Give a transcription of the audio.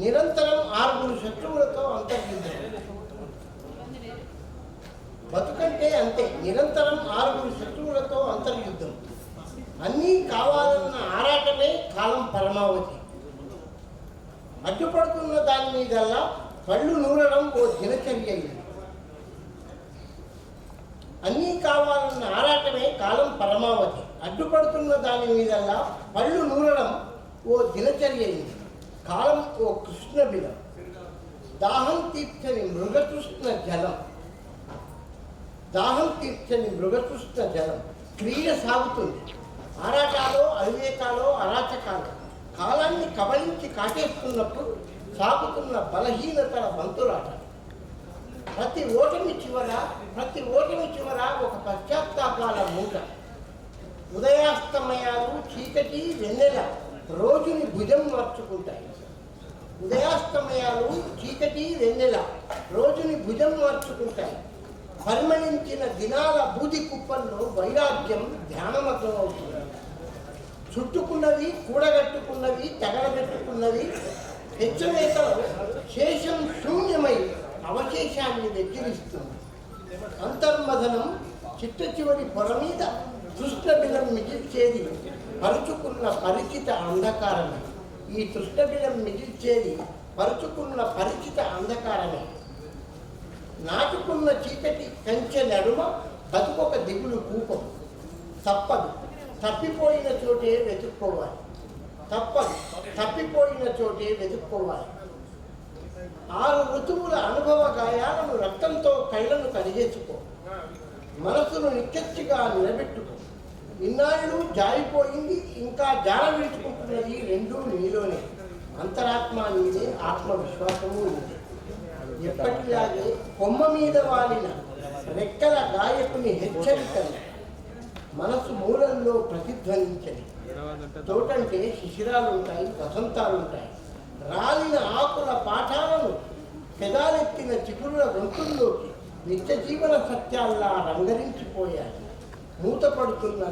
నిరంతరం ఆరుగురు శత్రువులతో అంతర్యుద్ధం. బతుకంటే అంతే నిరంతరం ఆరుగురు శత్రువులతో అంతర్యుద్ధం. అన్నీ కావాలన్న ఆరాటమే కాలం పరమావధి. అడ్డుపడుతున్న దాని మీదల్లా పళ్ళు నూరడం ఓ దినచర్య అన్నీ కావాలన్న ఆరాటమే కాలం పరమావధి. అడ్డుపడుతున్న దాని మీదల్లా పళ్ళు నూరడం ఓ దినచర్య కాలం ఓ కృష్ణ బిలం దాహం తీర్చని మృగతృష్ణ జలం. దాహం తీర్చని మృగతృష్ణ జలం. క్రియ సాగుతుంది. ఆరాటాలో అవివేకాలో అరాచకాలు. కాలాన్ని కబలించి కాటేస్తున్నప్పుడు సాగుతున్న బలహీనతల బంతులాట ప్రతి ఓటమి చివర ప్రతి ఓటమి చివర ఒక పశ్చాత్తాపాల మూట. ఉదయాస్తమయాలు చీకటి వెన్నెల. రోజుని భుజం మార్చుకుంటాయి. ఉదయాస్తమయాలు చీకటి వెన్నెల రోజుని భుజం మార్చుకుంటాయి. పరిమళించిన దినాల బూది కుప్పల్లో వైరాగ్యం ధ్యానమగ్నం అవుతుంది. చుట్టుకున్నవి కూడగట్టుకున్నవి తగలబెట్టుకున్నవి హెచ్చరేత శేషం శూన్యమై అవశేషాన్ని వెక్కిరిస్తుంది. అంతర్మథనం చిట్ట చివరి పొర మీద తృష్ణబిలం మిగిల్చేది పరుచుకున్న పరిచిత అంధకారమే. ఈ తృష్ణబిలం మిగిల్చేది పరుచుకున్న పరిచిత అంధకారమే. నాటుకున్న చీకటి కంచె నడుమ బతుకొక దిగులు కూపం. తప్పదు తప్పిపోయిన చోటే వెతుక్కోవాలి. తప్పదు తప్పిపోయిన చోటే వెతుక్కోవాలి. ఆరు ఋతువుల అనుభవ గాయాలను రక్తంతో కళ్ళను కడిగేసుకో. మనసును నిక్కచ్చిగా నిలబెట్టుకో. ఇన్నాళ్ళు జారిపోయింది ఇంకా జార విడుచుకుంటున్నది రెండూ నీలోనే. అంతరాత్మ నీదే ఆత్మవిశ్వాసము నీదే ఎప్పటిలాగే కొమ్మ మీద వాలిన రెక్కల గాయకుని హెచ్చరికలు మనసు మూలంలో ప్రతిధ్వనించని. తోటంటే శిశిరాలు ఉంటాయి వసంతాలు ఉంటాయి రాలిన ఆకుల పాఠాలను పెదాలెత్తిన చిగురుల గొంతుల్లోకి నిత్య జీవన సత్యాల్లా రంగరించిపోయాయి. మూతపడుతున్న